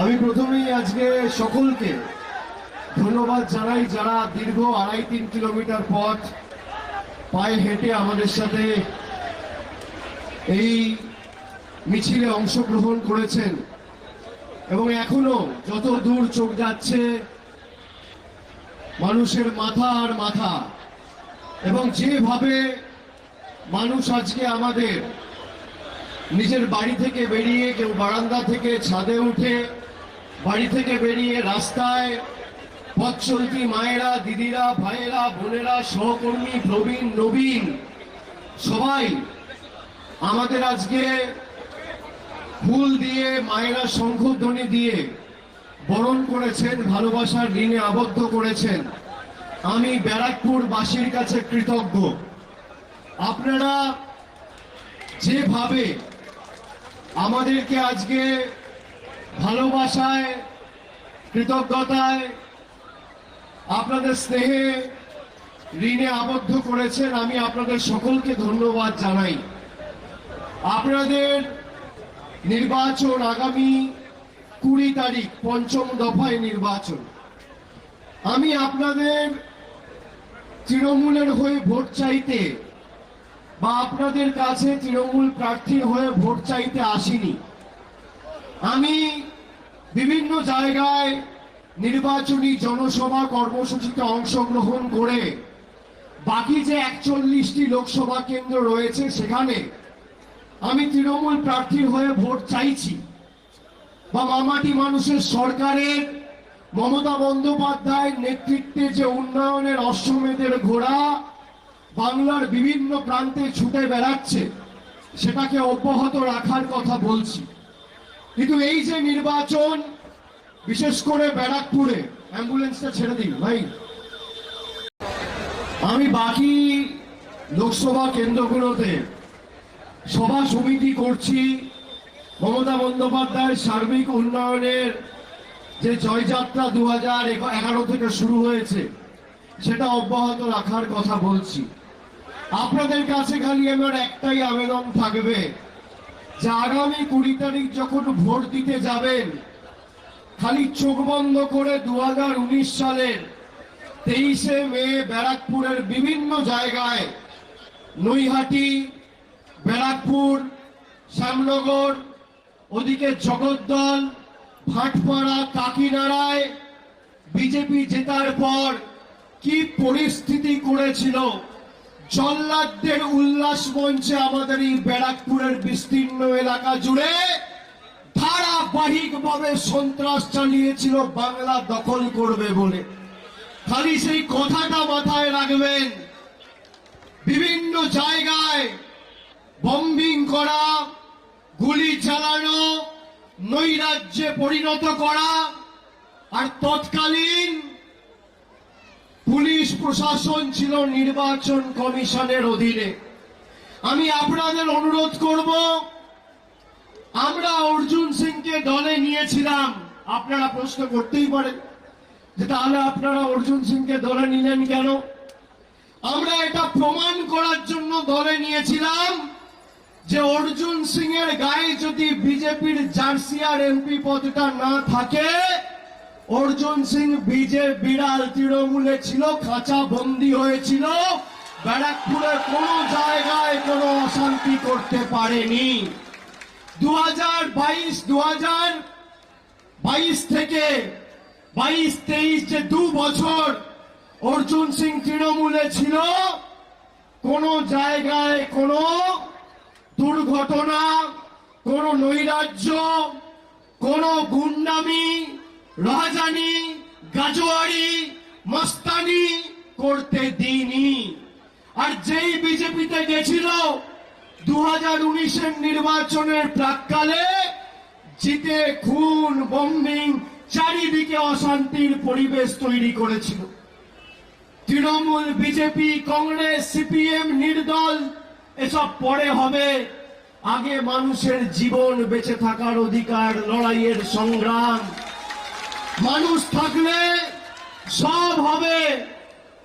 আমি প্রথমেই আজকে সকলকে ধন্যবাদ জানাই যারা দীর্ঘ আড়াই তিন কিলোমিটার পথ পায়ে হেঁটে আমাদের সাথে এই মিছিলে অংশগ্রহণ করেছেন। এবং এখনও যত দূর চোখ যাচ্ছে, মানুষের মাথা আর মাথা। এবং যেভাবে মানুষ আজকে আমাদের নিজের বাড়ি থেকে বেরিয়ে কেউ বারান্দা থেকে ছাদে উঠে বাড়ি থেকে বেরিয়ে রাস্তায় পথ চলতি মায়েরা, দিদিরা, ভাইয়েরা, বোনেরা, সহকর্মী, প্রবীণ, নবীন, সবাই আমাদের আজকে ফুল দিয়ে মায়েরা শঙ্খধ্বনি দিয়ে বরণ করেছেন, ভালোবাসার ঋণে আবদ্ধ করেছেন। আমি ব্যারাকপুর বাসীর কাছে কৃতজ্ঞ। আপনারা যেভাবে আমাদেরকে আজকে ভালোবাসায়, কৃতজ্ঞতায় আপনাদের স্নেহে ঋণে আবদ্ধ করেছেন। আমি আপনাদের সকলকে ধন্যবাদ জানাই। আপনাদের নির্বাচন আগামী কুড়ি তারিখ, পঞ্চম দফায় নির্বাচন। আমি আপনাদের তৃণমূলের হয়ে ভোট চাইতে বা আপনাদের কাছে তৃণমূল প্রার্থীর হয়ে ভোট চাইতে আসিনি। আমি বিভিন্ন জায়গায় নির্বাচনী জনসভা কর্মসূচিতে অংশগ্রহণ করে বাকি যে একচল্লিশটি লোকসভা কেন্দ্র রয়েছে সেখানে আমি তৃণমূল প্রার্থীর হয়ে ভোট চাইছি বা মামাটি মানুষের সরকারের মমতা বন্দ্যোপাধ্যায়ের নেতৃত্বে যে উন্নয়নের অশ্বমেধের ঘোড়া বাংলার বিভিন্ন প্রান্তে ছুটে বেড়াচ্ছে, সেটাকে অব্যাহত রাখার কথা বলছি। কিন্তু এই যে নির্বাচন, বিশেষ করে ব্যারাকপুরে, অ্যাম্বুলেন্সটা ছেড়ে দিন, ভাই। আমি বাকি লোকসভা কেন্দ্রগুলোতে সভা সমিতি করছি, মমতা বন্দ্যোপাধ্যায়ের সার্বিক উন্নয়নের যে জয়যাত্রা দু হাজার এগারো থেকে শুরু হয়েছে, সেটা অব্যাহত রাখার কথা বলছি। আপনাদের কাছে খালি আমার একটাই আবেদন থাকবে যে আগামী কুড়ি তারিখ যখন ভোট দিতে যাবেন, খালি চোখ বন্ধ করে দু হাজার উনিশ সালের তেইশে মে ব্যারাকপুরের বিভিন্ন জায়গায় নৈহাটি, ব্যারাকপুর, শ্যামনগর, ওদিকে জগদ্দল, ভাটপাড়া, কাকিনাড়ায় বিজেপি জেতার পর কি পরিস্থিতি করেছিল জল্লাদদের উল্লাস মঞ্চে আমাদের এই ব্যারাকপুরের বিস্তীর্ণ এলাকা জুড়ে ধারাবাহিকভাবে সন্ত্রাস চালিয়েছিল বাংলা দখল করবে বলে। খালি সেই কথাটা মাথায় রাখবেন। বিভিন্ন জায়গায় বম্বিং করা, গুলি চালানো, নৈরাজ্যে পরিণত করা, আর তৎকালীন পুলিশ প্রশাসন ছিল নির্বাচন কমিশনের অধীনে। আমি আপনাদের অনুরোধ করব, আমরা অর্জুন সিংকে দলে নিয়েছিলাম। আপনারা প্রশ্ন করতেই পারেন যে তাহলে আপনারা অর্জুন সিংকে দলে নিলেন কেন? আমরা এটা প্রমাণ করার জন্য দলে নিয়েছিলাম যে অর্জুন সিং এর গায়ে যদি বিজেপির জার্সি আর এমপি পদটা না থাকে অর্জুন সিং বিজে বিড়াল তৃণমূলে ছিল, খাঁচা বন্দি হয়েছিল। ব্যারাকপুরে কোনো জায়গায় কোনো অশান্তি করতে পারেনি। দু হাজার বাইশ দু হাজার বাইশ থেকে বাইশ, তেইশ যে দু বছর অর্জুন সিং তৃণমূলে ছিল, কোনো জায়গায় কোনো দুর্ঘটনা, কোনো নৈরাজ্য, কোনো গুন্ডামি রাজানি গাজোয়ারি মস্তানি করতে দিইনি। আর যেই বিজেপিতে গেছিল দু হাজার উনিশের নির্বাচনের প্রাককালে জিতে খুন বম্বিং চারিদিকে অশান্তির পরিবেশ তৈরি করেছিল। তৃণমূল, বিজেপি, কংগ্রেস, সিপিএম নির্দল, এসব পরে হবে। আগে মানুষের জীবন বেঁচে থাকার অধিকার, লড়াইয়ের সংগ্রাম। মানুষ থাকলে সব হবে।